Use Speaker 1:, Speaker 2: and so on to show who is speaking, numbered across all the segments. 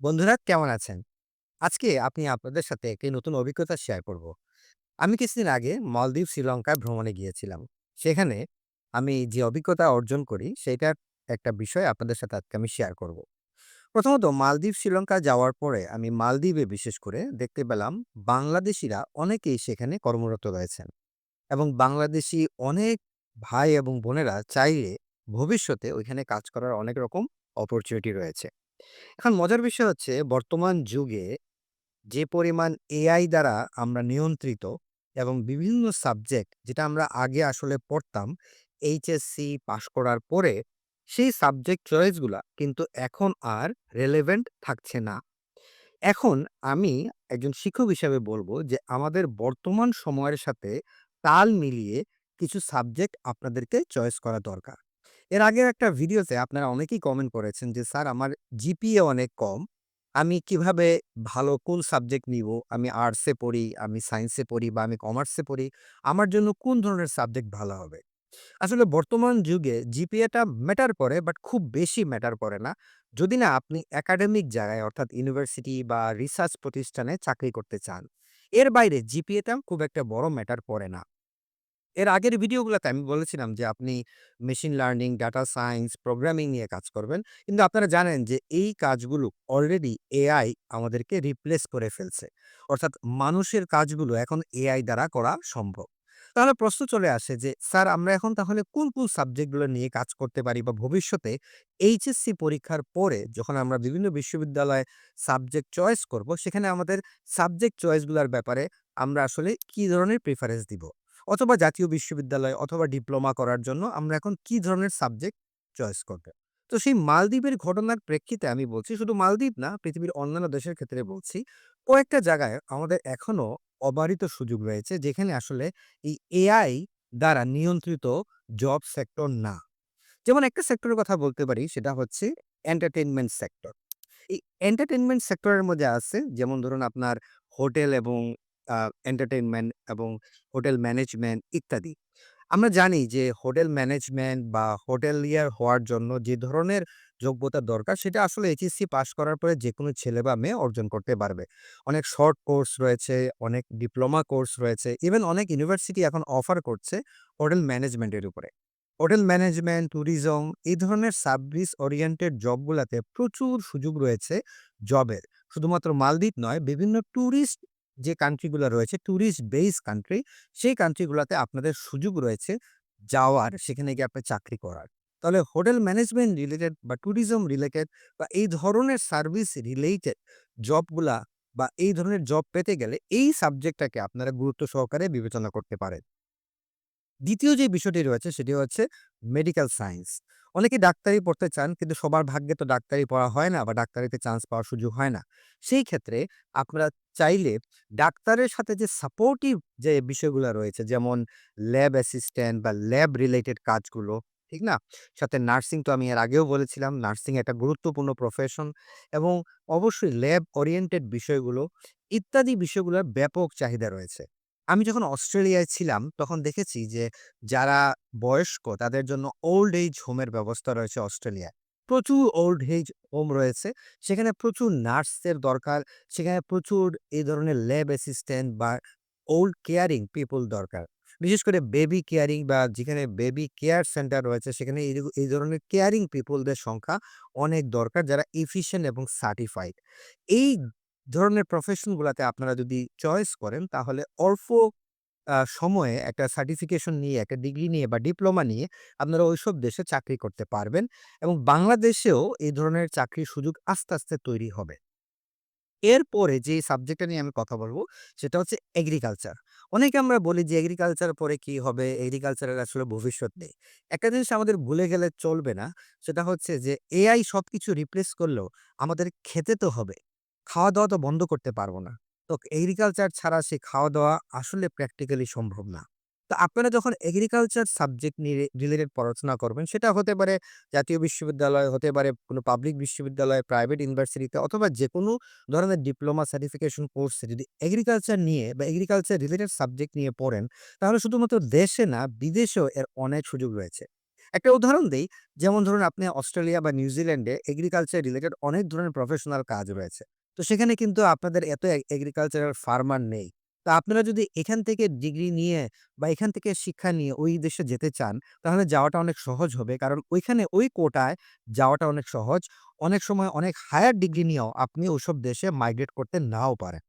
Speaker 1: বন্ধুরা কেমন আছেন? আজকে আপনি আপনাদের সাথে একটি নতুন অভিজ্ঞতা শেয়ার করব। আমি কিছুদিন আগে মালদ্বীপ, শ্রীলঙ্কায় ভ্রমণে গিয়েছিলাম। সেখানে আমি যে অভিজ্ঞতা অর্জন করি সেটার একটা বিষয় আপনাদের সাথে আজকে আমি শেয়ার করব। প্রথমত মালদ্বীপ, শ্রীলঙ্কা যাওয়ার পরে আমি মালদ্বীপে বিশেষ করে দেখতে পেলাম বাংলাদেশিরা অনেকেই সেখানে কর্মরত রয়েছেন এবং বাংলাদেশী অনেক ভাই এবং বোনেরা চাইলে ভবিষ্যতে ওইখানে কাজ করার অনেক রকম অপরচুনিটি রয়েছে। এখন মজার বিষয় হচ্ছে, বর্তমান যুগে যে পরিমাণ এআই দ্বারা আমরা নিয়ন্ত্রিত এবং বিভিন্ন সাবজেক্ট যেটা আমরা আগে আসলে পড়তাম এইচএসসি পাশ করার পরে সেই সাবজেক্ট চয়েসগুলা কিন্তু এখন আর রেলেভেন্ট থাকছে না। এখন আমি একজন শিক্ষক হিসাবে বলব যে, আমাদের বর্তমান সময়ের সাথে তাল মিলিয়ে কিছু সাবজেক্ট আপনাদেরকে চয়েস করা দরকার। এর আগের একটা ভিডিওতে আপনারা অনেকেই কমেন্ট করেছেন যে, "স্যার আমার জিপিএ অনেক কম। আমি কীভাবে ভালো কোন সাবজেক্ট নিব আমি আর্টসে পড়ি, আমি সায়েন্সে পড়ি বা আমি কমার্সে পড়ি। আমার জন্য কোন ধরনের সাবজেক্ট ভালো হবে?" আসলে বর্তমান যুগে জিপিএটা ম্যাটার করে বাট খুব বেশি ম্যাটার করে না। যদি না আপনি একাডেমিক জায়গায় অর্থাৎ ইউনিভার্সিটি বা রিসার্চ প্রতিষ্ঠানে চাকরি করতে চান। এর বাইরে জিপিএটা খুব একটা বড় ম্যাটার করে না। এর আগের ভিডিওগুলোতে আমি বলেছিলাম যে আপনি machine learning, data science, programming নিয়ে কাজ করবেন। কিন্তু আপনারা জানেন যে এই কাজগুলো অলরেডি এআই আমাদেরকে রিপ্লেস করে ফেলছে। অর্থাৎ মানুষের কাজগুলো এখন এআই দ্বারা করা সম্ভব। তাহলে প্রশ্ন চলে আসে যে স্যার আমরা এখন তাহলে কোন, কোন সাবজেক্টগুলো নিয়ে কাজ করতে পারি বা ভবিষ্যতে এইচএসসি পরীক্ষার পরে যখন আমরা বিভিন্ন বিশ্ববিদ্যালয়ে সাবজেক্ট চয়েস করব, সেখানে আমাদের সাবজেক্ট চয়েসগুলোর ব্যাপারে আমরা আসলে কি ধরনের প্রেফারেন্স দিব? অথবা জাতীয় বিশ্ববিদ্যালয় অথবা ডিপ্লোমা করার জন্য আমরা এখন কি ধরনের সাবজেক্ট চয়েস করব? তো সেই মালদ্বীপের ঘটনার প্রেক্ষিতে আমি বলছি, শুধু মালদ্বীপ না, পৃথিবীর অন্যান্য দেশের ক্ষেত্রে বলছি। কয়েকটা জায়গায় আমাদের এখনও অবারিত সুযোগ রয়েছে যেখানে আসলে এই এআই দ্বারা নিয়ন্ত্রিত জব সেক্টর না। যেমন একটা সেক্টরের কথা বলতে পারি সেটা হচ্ছে এন্টারটেনমেন্ট সেক্টর। এই এন্টারটেনমেন্ট সেক্টরের মধ্যে আছে যেমন ধরুন আপনার হোটেল এবং আ এন্টারটেইনমেন্ট এবং হোটেল ম্যানেজমেন্ট ইত্যাদি। আমরা জানি যে হোটেল ম্যানেজমেন্ট বা হোটেলিয়ার হওয়ার জন্য যে ধরনের যোগ্যতা দরকার সেটা আসলে এইচএসসি পাশ করার পরে যেকোনো ছেলে বা মেয়ে অর্জন করতে পারবে। অনেক শর্ট কোর্স রয়েছে, অনেক ডিপ্লোমা কোর্স রয়েছে, ইভেন অনেক ইউনিভার্সিটি এখন অফার করছে হোটেল ম্যানেজমেন্টের উপরে। হোটেল ম্যানেজমেন্ট, ট্যুরিজম এই ধরনের সার্ভিস ওরিয়েন্টেড জবগুলাতে প্রচুর সুযোগ রয়েছে জবের। শুধুমাত্র মালদ্বীপ নয়, বিভিন্ন টুরিস্ট যে কান্ট্রিগুলো রয়েছে, ট্যুরিস্ট বেস কান্ট্রি, সেই কান্ট্রিগুলোতে আপনাদের সুযোগ রয়েছে যাওয়ার, সেখানে গিয়ে আপনার চাকরি করার। তাহলে হোটেল ম্যানেজমেন্ট রিলেটেড বা ট্যুরিজম রিলেটেড বা এই ধরনের সার্ভিস রিলেটেড জবগুলা বা এই ধরনের জব পেতে গেলে এই সাবজেক্টটাকে আপনারা গুরুত্ব সহকারে বিবেচনা করতে পারেন। দ্বিতীয় যে বিষয়টি রয়েছে সেটি হচ্ছে মেডিকেল সায়েন্স। অনেকে ডাক্তারি পড়তে চান কিন্তু সবার ভাগ্যে তো ডাক্তারি পড়া হয় না বা ডাক্তারিতে চান্স পাওয়ার সুযোগ হয় না। সেই ক্ষেত্রে আপনারা চাইলে ডাক্তারের সাথে যে সাপোর্টিভ যে বিষয়গুলো রয়েছে যেমন ল্যাব অ্যাসিস্ট্যান্ট বা ল্যাব রিলেটেড কাজগুলো, ঠিক না? সাথে নার্সিং তো আমি এর আগেও বলেছিলাম নার্সিং একটা গুরুত্বপূর্ণ প্রফেশন এবং অবশ্যই ল্যাব ওরিয়েন্টেড বিষয়গুলো ইত্যাদি বিষয়গুলোর ব্যাপক চাহিদা রয়েছে। আমি যখন অস্ট্রেলিয়ায় ছিলাম, তখন দেখেছি যে, যারা বয়স্ক, তাদের জন্য ওল্ড এইজ হোমের ব্যবস্থা রয়েছে অস্ট্রেলিয়ায়। প্রচুর ওল্ড এইজ হোম রয়েছে। সেখানে প্রচুর নার্সের দরকার। সেখানে প্রচুর এই ধরনের ল্যাব অ্যাসিস্ট্যান্ট বা ওল্ড কেয়ারিং পিপল দরকার। বিশেষ করে বেবি কেয়ারিং বা যেখানে বেবি কেয়ার সেন্টার রয়েছে, সেখানে এই ধরনের কেয়ারিং পিপলদের সংখ্যা অনেক দরকার, যারা এফিশিয়েন্ট এবং সার্টিফাইড। এই ধরনের প্রফেশন গুলাতে আপনারা যদি চয়েস করেন তাহলে অল্প সময়ে একটা সার্টিফিকেশন নিয়ে, একটা ডিগ্রি নিয়ে বা ডিপ্লোমা নিয়ে আপনারা ঐসব দেশে চাকরি করতে পারবেন এবং বাংলাদেশেও এই ধরনের চাকরির সুযোগ আস্তে, আস্তে তৈরি হবে। এরপরে যে সাবজেক্টটা নিয়ে আমি কথা বলব সেটা হচ্ছে এগ্রিকালচার। অনেকে আমরা বলি যে এগ্রিকালচার পরে কি হবে? এগ্রিকালচারের আসলে ভবিষ্যৎ নেই। একটা জিনিস আমাদের ভুলে গেলে চলবে না। সেটা হচ্ছে যে এআই সবকিছু রিপ্লেস করলেও আমাদের খেতে তো হবে। খাওয়া-দাওয়া তো বন্ধ করতে পারব না। তো এগ্রিকালচার ছাড়া সেই খাওয়া-দাওয়া আসলে প্র্যাকটিক্যালি সম্ভব না। তো আপনারা যখন এগ্রিকালচার সাবজেক্ট নিয়ে রিলেটেড পড়াশোনা করবেন সেটা হতে পারে জাতীয় বিশ্ববিদ্যালয়, হতে পারে কোনো পাবলিক বিশ্ববিদ্যালয়, প্রাইভেট ইউনিভার্সিটিতে অথবা যে কোনো ধরনের ডিপ্লোমা সার্টিফিকেশন কোর্সে যদি এগ্রিকালচার নিয়ে বা এগ্রিকালচার রিলেটেড সাবজেক্ট নিয়ে পড়েন, তাহলে শুধুমাত্র দেশে না বিদেশেও এর অনেক সুযোগ রয়েছে। একটা উদাহরণ দিই যেমন ধরুন আপনি অস্ট্রেলিয়া বা নিউজিল্যান্ডে এগ্রিকালচার রিলেটেড অনেক ধরনের প্রফেশনাল কাজ রয়েছে। তো সেখানে কিন্তু আপনাদের এত এগ্রিকালচারাল ফার্মার নেই। তো আপনারা যদি এখান থেকে ডিগ্রি নিয়ে বা এখান থেকে শিক্ষা নিয়ে ওই দেশে যেতে চান, তাহলে যাওয়াটা অনেক সহজ হবে। কারণ ওইখানে ওই কোটায় যাওয়াটা অনেক সহজ। অনেক সময় অনেক হায়ার ডিগ্রি নিয়েও আপনি ওইসব দেশে মাইগ্রেট করতে নাও পারেন।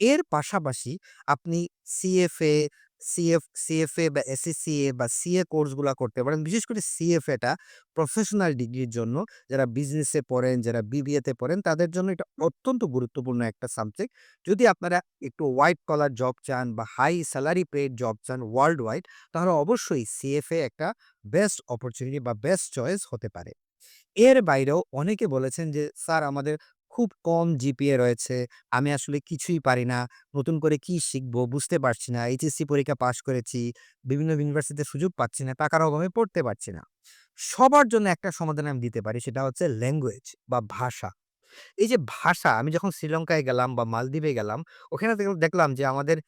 Speaker 1: এর পাশাপাশি আপনি সিএফএ, সিএফ সিএফএ বা এসএসসিএ বা সিএ কোর্সগুলা করতে পারেন। বিশেষ করে সিএফএটা প্রফেশনাল ডিগ্রির জন্য যারা বিজনেসে পড়েন, যারা বিবিএতে পড়েন তাদের জন্য এটা অত্যন্ত গুরুত্বপূর্ণ একটা সাবজেক্ট। যদি আপনারা একটু হোয়াইট কলার জব চান বা হাই স্যালারি পেড জব চান ওয়ার্ল্ড ওয়াইড তাহলে অবশ্যই সিএফএ একটা বেস্ট অপরচুনিটি বা বেস্ট চয়েস হতে পারে। এর বাইরেও অনেকে বলেছেন যে, "স্যার আমাদের খুব কম জিপিএ রয়েছে। আমি আসলে কিছুই পারি না। নতুন করে কি শিখব বুঝতে পারছি না। এইচএসসি পরীক্ষা পাস করেছি। বিভিন্ন ইউনিভার্সিটিতে সুযোগ পাচ্ছি না। টাকার অভাবে পড়তে পারছি না।" সবার জন্য একটা সমাধান আমি দিতে পারি সেটা হচ্ছে ল্যাঙ্গুয়েজ বা ভাষা। এই যে ভাষা আমি যখন শ্রীলঙ্কায় গেলাম বা মালদ্বীপে গেলাম, ওখানে দেখলাম যে আমাদের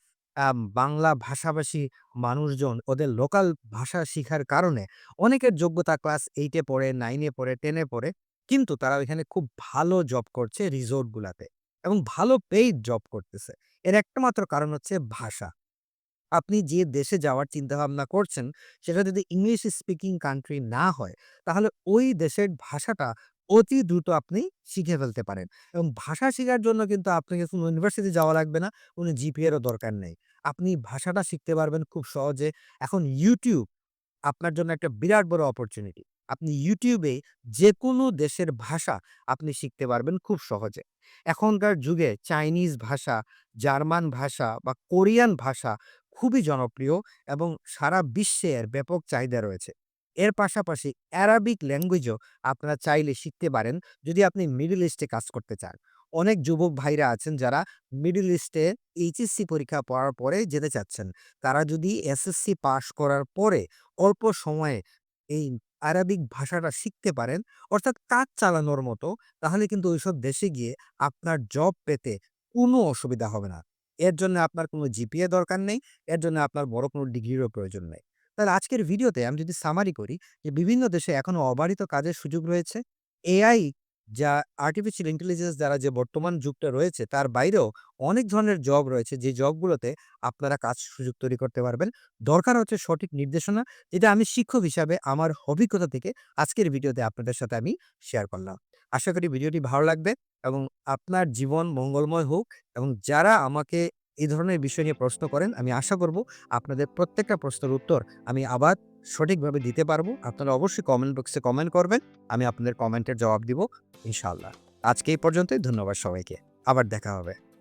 Speaker 1: বাংলা ভাষাভাষী মানুষজন ওদের লোকাল ভাষা শিখার কারণে অনেকের যোগ্যতা ক্লাস এইটে পড়ে, নাইনে পড়ে, টেনে পড়ে। কিন্তু তারা ওইখানে খুব ভালো জব করছে রিসোর্ট গুলাতে এবং ভালো পেইড জব করতেছে। এর একটা মাত্র কারণ হচ্ছে ভাষা। আপনি যে দেশে যাওয়ার চিন্তাভাবনা করছেন, সেটা যদি ইংলিশ স্পিকিং কান্ট্রি না হয়, তাহলে ওই দেশের ভাষাটা অতি দ্রুত আপনি শিখে ফেলতে পারেন। এবং ভাষা শিখার জন্য কিন্তু আপনাকে কোনো ইউনিভার্সিটি যাওয়া লাগবে না, কোনো জিপিএরও দরকার নেই। আপনি ভাষাটা শিখতে পারবেন খুব সহজে। এখন ইউটিউব আপনার জন্য একটা বিরাট বড় অপরচুনিটি। আপনি ইউটিউবে এ যেকোনো দেশের ভাষা আপনি শিখতে পারবেন খুব সহজে। এখনকার যুগে চাইনিজ ভাষা, জার্মান ভাষা বা কোরিয়ান ভাষা খুবই জনপ্রিয় এবং সারা বিশ্বে এর ব্যাপক চাহিদা রয়েছে। এর পাশাপাশি অ্যারাবিক ল্যাঙ্গুয়েজও আপনারা চাইলে শিখতে পারেন যদি আপনি মিডল ইস্টে কাজ করতে চান। অনেক যুবক ভাইরা আছেন যারা মিডল ইস্টে এইচএসসি পরীক্ষা পড়ার পরে যেতে চাচ্ছেন। তারা যদি এসএসসি পাশ করার পরে অল্প সময়ে এই আরাবিক ভাষাটা শিখতে পারেন, অর্থাৎ কাজ চালানোর মতো, তাহলে কিন্তু ওইসব দেশে গিয়ে আপনার জব পেতে কোনো অসুবিধা হবে না। এর জন্য আপনার কোনো জিপিএ দরকার নেই, এর জন্য আপনার বড় কোনো ডিগ্রিরও প্রয়োজন নেই। তাহলে আজকের ভিডিওতে আমি যদি সামারি করি যে বিভিন্ন দেশে এখনও অবারিত কাজের সুযোগ রয়েছে। এআই যা আর্টিফিশিয়াল ইন্টেলিজেন্স দ্বারা যে বর্তমান যুগটা রয়েছে তার বাইরেও অনেক ধরনের জব রয়েছে যে জবগুলোতে আপনারা কাজ সুযোগ তৈরি করতে পারবেন। দরকার হচ্ছে সঠিক নির্দেশনা, যেটা আমি শিক্ষক হিসাবে আমার অভিজ্ঞতা থেকে আজকের ভিডিওতে আপনাদের সাথে আমি শেয়ার করলাম। আশা করি ভিডিওটি ভালো লাগবে এবং আপনার জীবন মঙ্গলময় হোক এবং যারা আমাকে এই ধরনের বিষয় নিয়ে প্রশ্ন করেন, আমি আশা করব আপনাদের প্রত্যেকটা প্রশ্নের উত্তর আমি আবার সঠিকভাবে দিতে পারব। আপনারা অবশ্যই কমেন্ট বক্সে কমেন্ট করবেন। আমি আপনাদের কমেন্টের জবাব দিব ইনশাল্লাহ আজকে এই পর্যন্তই। ধন্যবাদ সবাইকে। আবার দেখা হবে।